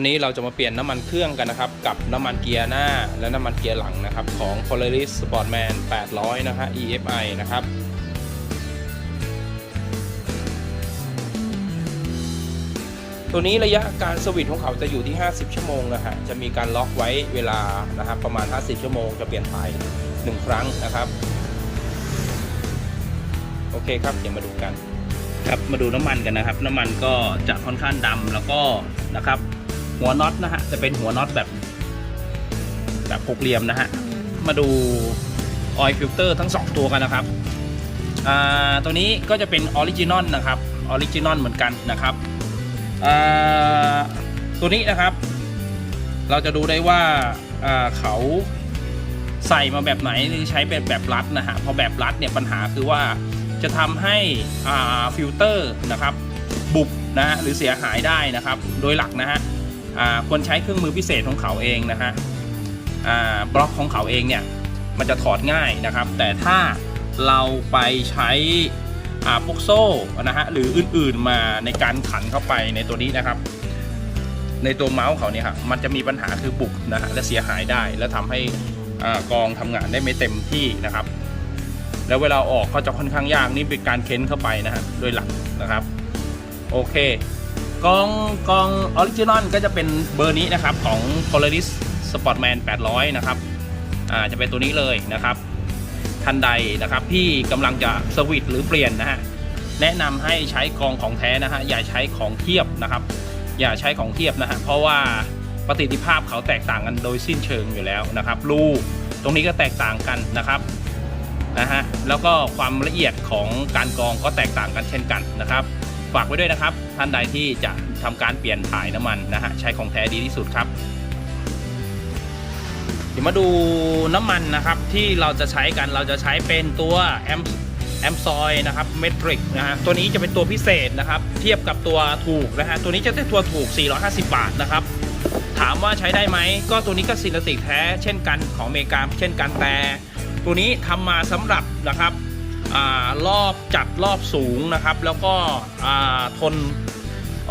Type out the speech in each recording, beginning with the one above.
วันนี้เราจะมาเปลี่ยนน้ำมันเครื่องกันนะครับกับน้ำมันเกียร์หน้าและน้ำมันเกียร์หลังนะครับของ Polaris Sportman 800 นะฮะ EFI นะครับตัวนี้ระยะการสวิตช์ของเขาจะอยู่ที่ 50 ชั่วโมงนะฮะ จะมีการล็อกไว้เวลานะครับประมาณ 50 ชั่วโมงจะเปลี่ยนถ่าย1ครั้งนะครับ โอเคครับ เดี๋ยวมาดูกัน ครับ มาดูน้ำมันกันนะครับ น้ำมันก็จะค่อนข้างดำแล้วก็นะครับ หัวน็อตนะฮะจะเป็นหัวน็อตแบบ แบบหกเหลี่ยมนะฮะมาดูออยล์ฟิลเตอร์ทั้ง 2 ตัวกันนะครับอ่าตัวนี้ก็จะเป็นออริจินอลนะครับออริจินอลเหมือนกันนะครับอ่าตัวนี้นะครับ เราจะดูได้ว่าอ่าเขาใส่มาแบบไหนหรือใช้แบบแบบรัดนะฮะเพราะแบบรัดเนี่ยปัญหาคือว่าจะทำให้อ่าฟิลเตอร์นะครับบุบนะฮะหรือเสียหายได้นะครับ โดยหลักนะฮะอ่า ควรใช้เครื่องมือพิเศษของเขาเองนะฮะบล็อกของเขาเองเนี่ยมันจะถอดง่ายนะครับ แต่ถ้าเราไปใช้พวกโซ่นะฮะหรืออื่นๆมาในการขันเข้าไปในตัวนี้นะครับ ในตัวเมาส์เขาเนี่ยครับมันจะมีปัญหาคือบุบนะฮะและเสียหายได้ แล้วทำให้กองทำงานได้ไม่เต็มที่นะครับ แล้วเวลาออกก็จะค่อนข้างยากนี่เป็นการเค้นเข้าไปนะฮะโดยหลักนะครับ โอเค กองกองออริจินอลก็จะเป็นเบอร์นี้นะครับของ Polaris Sportman 800 นะครับอ่าจะเป็นตัวนี้เลยนะครับทันใดนะครับที่กำลังจะสวิตช์หรือเปลี่ยนนะฮะแนะนำให้ใช้กองของแท้นะฮะอย่าใช้ของเทียบนะครับ อย่าใช้ของเทียบนะฮะเพราะว่าประสิทธิภาพเขาแตกต่างกันโดยสิ้นเชิงอยู่แล้วนะครับรูตรงนี้ก็แตกต่างกันนะครับนะฮะแล้วก็ความละเอียดของการกองก็แตกต่างกันเช่นกันนะครับ ฝากไว้ด้วยนะครับ ท่านใดที่จะทำการเปลี่ยนถ่ายน้ำมันนะฮะใช้ของแท้ดีที่สุดครับ เดี๋ยวมาดูน้ำมันนะครับที่เราจะใช้กันเราจะใช้เป็นตัวแอมแอมซอยนะครับเมทริกนะฮะตัวนี้จะเป็นตัวพิเศษนะครับ เทียบกับตัวถูกนะฮะตัวนี้จะได้ตัวถูก 450 บาทนะครับ ถามว่าใช้ได้ไหม ก็ตัวนี้ก็ซินเทติกแท้ เช่นกันของอเมริกาเช่นกันแต่ ตัวนี้ทำมาสำหรับนะครับ รอบจัดรอบสูงนะครับ แล้วก็ทน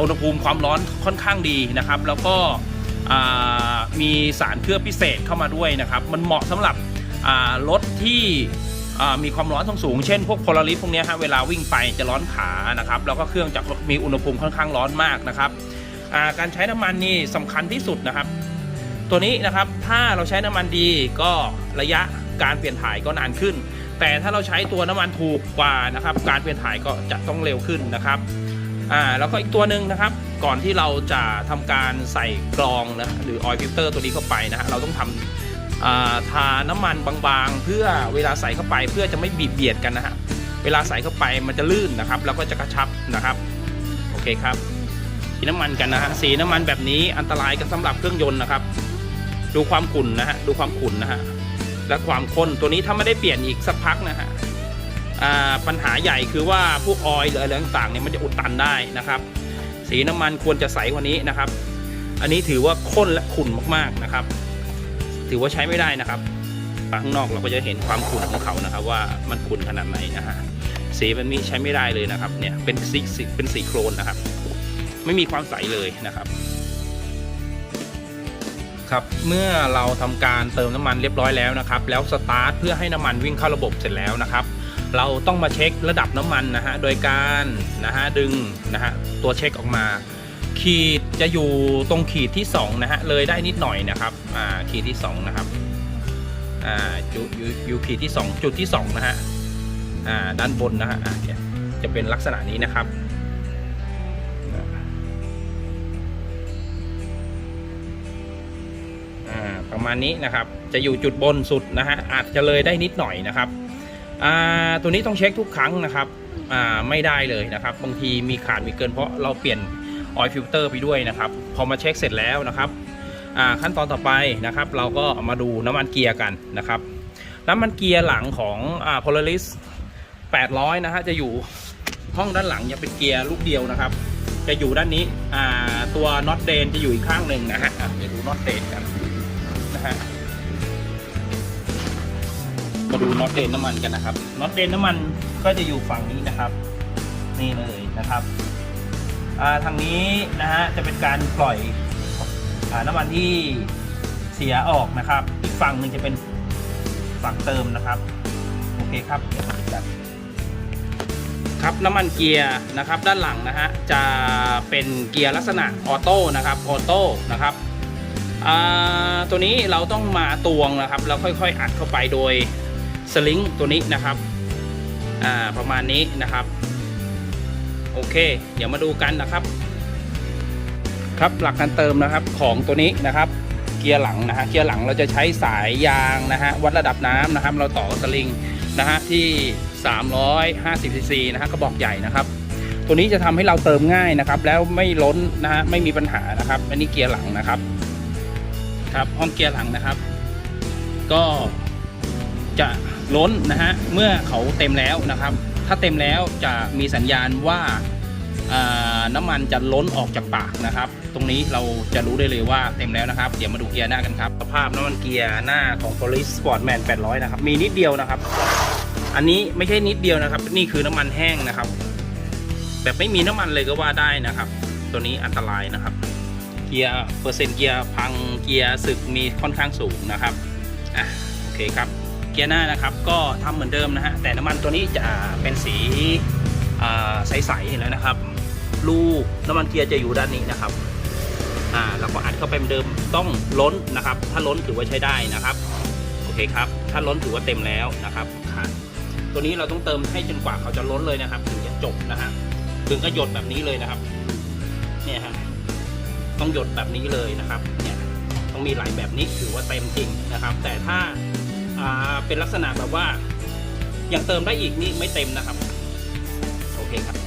อุณหภูมิความร้อนค่อนข้างดีนะครับ แล้วก็มีสารเคลือบพิเศษเข้ามาด้วยนะครับ มันเหมาะสำหรับรถที่มีความร้อนสูงเช่นพวกโพลาริสพวกนี้ฮะเวลาวิ่งไปจะร้อนขานะครับแล้วก็เครื่องจะมีอุณหภูมิค่อนข้างร้อนมากนะครับการใช้น้ำมันนี่สำคัญที่สุดนะครับ ตัวนี้นะครับถ้าเราใช้น้ำมันดีก็ระยะการเปลี่ยนถ่ายก็นานขึ้น แต่ถ้าเราใช้ตัวน้ำมันถูกกว่านะครับ การเปลี่ยนถ่ายก็จะต้องเร็วขึ้นนะครับอ่าแล้วก็อีกตัวหนึ่งนะครับ ก่อนที่เราจะทำการใส่กรองนะหรือออยล์ฟิลเตอร์ตัวนี้เข้าไปนะฮะเราต้องทำอ่าทาน้ำมันบางๆ เพื่อเวลาใส่เข้าไปเพื่อจะไม่บีบเบียดกันนะฮะเวลาใส่เข้าไปมันจะลื่นนะครับแล้วก็จะกระชับนะครับโอเคครับสีน้ำมันกันนะฮะสีน้ำมันแบบนี้อันตรายกันสำหรับเครื่องยนต์นะครับ ดูความขุ่นนะฮะดูความขุ่นนะฮะ และความข้นตัวนี้ถ้าไม่ได้เปลี่ยนอีกสักพักนะฮะปัญหาใหญ่คือว่าพวกออยล์หรืออะไรต่างๆเนี่ยมันจะอุดตันได้นะครับ สีน้ำมันควรจะใสกว่านี้นะครับ อันนี้ถือว่าข้นและขุ่นมากๆนะครับ ถือว่าใช้ไม่ได้นะครับข้างนอกเราก็จะเห็นความขุ่นของเขานะครับ ว่ามันขุ่นขนาดไหนนะฮะสีแบบนี้ใช้ไม่ได้เลยนะครับเนี่ยเป็นสีเป็นสีโครนนะครับ ไม่มีความใสเลยนะครับ ครับ เมื่อเราทำการเติมน้ำมันเรียบร้อยแล้วนะครับ แล้วสตาร์ทเพื่อให้น้ำมันวิ่งเข้าระบบเสร็จแล้วนะครับ เราต้องมาเช็คระดับน้ำมันนะฮะ โดยการนะฮะดึงนะฮะตัวเช็คออกมา ขีดจะอยู่ตรงขีดที่2นะฮะ เลยได้นิดหน่อยนะครับ อ่า ขีดที่2นะครับ อ่าอยู่อยู่อยู่ขีดที่ 2 จุดที่2นะฮะ อ่า ด้านบนนะฮะอ่าจะเป็นลักษณะนี้นะครับ ประมาณนี้นะครับ จะอยู่จุดบนสุดนะฮะอาจจะเลยได้นิดหน่อยนะครับตัวนี้ต้องเช็คทุกครั้งนะครับไม่ได้เลยนะครับ บางทีมีขาดมีเกินเพราะเราเปลี่ยนออยล์ฟิลเตอร์ไปด้วยนะครับ พอมาเช็คเสร็จแล้วนะครับขั้นตอนต่อไปนะครับ เราก็มาดูน้ำมันเกียร์กันนะครับน้ำมันเกียร์หลังของอ่า Polaris 800 นะฮะจะอยู่ห้องด้านหลังจะเป็นเกียร์ลูกเดียวนะครับ จะอยู่ด้านนี้ตัวน็อตเดนจะอยู่อีกข้างหนึ่งนะฮะเดี๋ยวดูน็อตเดนกัน นะฮะมาดูน็อตเดนน้ำมันกันนะครับน็อตเดนน้ำมันก็จะอยู่ฝั่งนี้นะครับ นี่เลยนะครับทางนี้นะฮะจะเป็นการปล่อยอน้ำมันที่เสียออกนะครับ อีกฝั่งหนึ่งจะเป็นฝั่งเติมนะครับ โอเคครับเดี๋ยวมาดูกันครับน้ำมันเกียร์นะครับด้านหลังนะฮะจะเป็นเกียร์ลักษณะออโต้นะครับออโต้นะครับ ตัวนี้เราต้องมาตวงนะครับ แล้วค่อยๆ อัดเข้าไปโดยสลิงตัวนี้นะครับอ่าประมาณนี้นะครับ โอเค เดี๋ยวมาดูกันนะครับ ครับหลักการเติมนะครับของตัวนี้นะครับ เกียร์หลังนะฮะเกียร์หลังเราจะใช้สายยางนะฮะวัดระดับน้ำนะครับ เราต่อสลิงนะฮะที่ 350ซีซีนะฮะกระบอกใหญ่นะครับ ตัวนี้จะทำให้เราเติมง่ายนะครับ แล้วไม่ล้นนะฮะไม่มีปัญหานะครับ อันนี้เกียร์หลังนะครับ ครับห้องเกียร์หลังนะครับ ก็จะล้นนะฮะเมื่อเขาเต็มแล้วนะครับ ถ้าเต็มแล้วจะมีสัญญาณว่าน้ำมันจะล้นออกจากปากนะครับ ตรงนี้เราจะรู้ได้เลยว่าเต็มแล้วนะครับ เดี๋ยวมาดูเกียร์หน้ากันครับสภาพน้ำมันเกียร์หน้าของ Police Sportman 800 นะครับ มีนิดเดียวนะครับ อันนี้ไม่ใช่นิดเดียวนะครับ นี่คือน้ำมันแห้งนะครับ แบบไม่มีน้ำมันเลยก็ว่าได้นะครับ ตัวนี้อันตรายนะครับ เกียร์เปอร์เซ็นต์เกียร์พังเกียร์สึกมีค่อนข้างสูงนะครับอะโอเคครับเกียร์หน้านะครับก็ทำเหมือนเดิมนะฮะแต่น้ำมันตัวนี้จะเป็นสีใสๆแล้วนะครับ ลูกน้ำมันเกียร์จะอยู่ด้านนี้นะครับอ่าเราก็อัดเข้าไปเหมือนเดิมต้องล้นนะครับ ถ้าล้นถือว่าใช้ได้นะครับโอเคครับถ้าล้นถือว่าเต็มแล้วนะครับตัวนี้เราต้องเติมให้จนกว่าเขาจะล้นเลยนะครับ ถึงจะจบนะฮะถึงก็หยดแบบนี้เลยนะครับ เนี่ยฮะ ต้องหยดแบบนี้เลยนะครับเนี่ยต้องมีไหลแบบนี้ถือว่าเต็มจริงนะครับ แต่ถ้าอ่าเป็นลักษณะแบบว่ายังเติมได้อีกนี่ไม่เต็มนะครับ โอเคครับ